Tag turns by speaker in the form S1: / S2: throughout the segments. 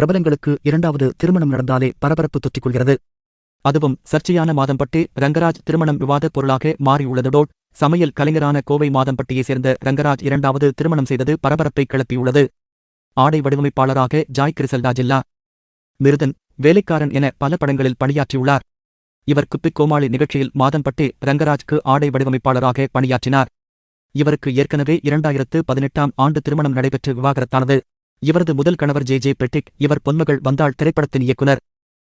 S1: பிரபலங்களுக்கு இரண்டாவது திருமணம் நடந்தாலே பரபரப்பு தொற்றிக்கொள்கிறது. அதுவும் சர்ச்சையான மாதம்பட்டி ரங்கராஜ் திருமணம் விவாதப் பொருளாக மாறியுள்ளதோடு சமையல் கலைஞரான கோவை மாதம்பட்டியைச் சேர்ந்த ரங்கராஜ் இரண்டாவது திருமணம் செய்தது பரபரப்பை கிளப்பியுள்ளது. ஆடை வடிவமைப்பாளராக ஜாய் கிரிசல்டாஜில்லா மிருதன் வேலைக்காரன் என பல படங்களில் பணியாற்றியுள்ளார். இவர் குப்பிக் கோமாளி நிகழ்ச்சியில் மாதம்பட்டி ரங்கராஜ்க்கு ஆடை வடிவமைப்பாளராக பணியாற்றினார். இவருக்கு ஏற்கனவே இரண்டாயிரத்து பதினெட்டாம் ஆண்டு திருமணம் நடைபெற்று விவாகரத்தானது. இவரது முதல் கணவர் ஜே ஜே பெட்டிக் இவர் பொன்மகள் வந்தாள் திரைப்படத்தின் இயக்குனர்.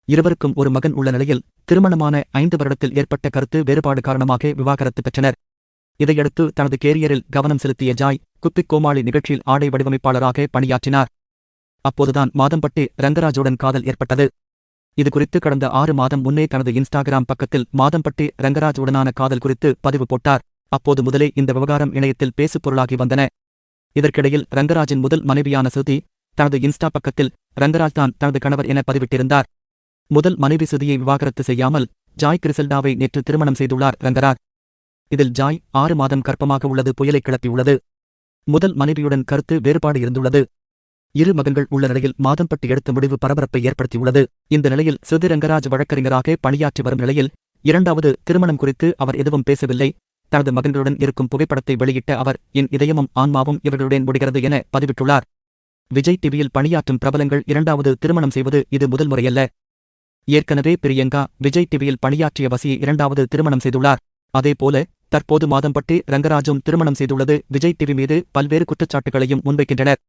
S1: இருவருக்கும் ஒரு மகன் உள்ள நிலையில் திருமணமான ஐந்து வருடத்தில் ஏற்பட்ட கருத்து வேறுபாடு காரணமாக விவாகரத்து பெற்றனர். இதையடுத்து தனது கேரியரில் கவனம் செலுத்திய ஜாய் குப்பிக் கோமாளி நிகழ்ச்சியில் ஆடை வடிவமைப்பாளராக பணியாற்றினார். அப்போதுதான் மாதம்பட்டி ரங்கராஜுடன் காதல் ஏற்பட்டது. இதுகுறித்து கடந்த ஆறு மாதம் முன்னே தனது இன்ஸ்டாகிராம் பக்கத்தில் மாதம்பட்டி ரங்கராஜுடனான காதல் குறித்து பதிவு போட்டார். அப்போது முதலே இந்த விவகாரம் இணையத்தில் பேசுபொருளாகி வந்தன. இதற்கிடையில் ரங்கராஜின் முதல் மனைவியான சுதி தனது இன்ஸ்டா பக்கத்தில் ரங்கராஜ் தான் தனது கணவர் என பதிவிட்டிருந்தார். முதல் மனைவி சுதியை விவாகரத்து செய்யாமல் ஜாய் கிரிசல்டாவை நேற்று திருமணம் செய்துள்ளார் ரங்கராஜ். இதில் ஜாய் ஆறு மாதம் கர்ப்பமாக உள்ளது புயலை கிளப்பியுள்ளது. முதல் மனைவியுடன் கருத்து வேறுபாடு இருந்துள்ளது. இரு மகன்கள் உள்ள நிலையில் மாதம்பட்டு எடுத்த முடிவு பரபரப்பை ஏற்படுத்தியுள்ளது. இந்த நிலையில் சுதி ரங்கராஜ் வழக்கறிஞராக பணியாற்றி வரும் நிலையில் இரண்டாவது திருமணம் குறித்து அவர் எதுவும் பேசவில்லை. தனது மகன்களுடன் இருக்கும் புகைப்படத்தை வெளியிட்ட அவர் என் இதயமும் ஆன்மாவும் இவர்களுடன் முடிகிறது என பதிவிட்டுள்ளார். விஜய் டிவியில் பணியாற்றும் பிரபலங்கள் இரண்டாவது திருமணம் செய்வது இது முதல் முறையல்ல. ஏற்கனவே பிரியங்கா விஜய் டிவியில் பணியாற்றிய வசியை இரண்டாவது திருமணம் செய்துள்ளார். அதேபோல தற்போது மாதம்பட்டி ரங்கராஜும் திருமணம் செய்துள்ளது. விஜய் டிவி மீது பல்வேறு குற்றச்சாட்டுகளையும் முன்வைக்கின்றனர்.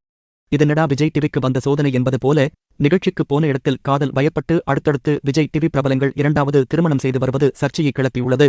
S1: இதனடா விஜய் டிவிக்கு வந்த சோதனை என்பது போல நிகழ்ச்சிக்கு போன இடத்தில் காதல் வயப்பட்டு அடுத்தடுத்து விஜய் டிவி பிரபலங்கள் இரண்டாவது திருமணம் செய்து வருவது சர்ச்சையை கிளப்பியுள்ளது.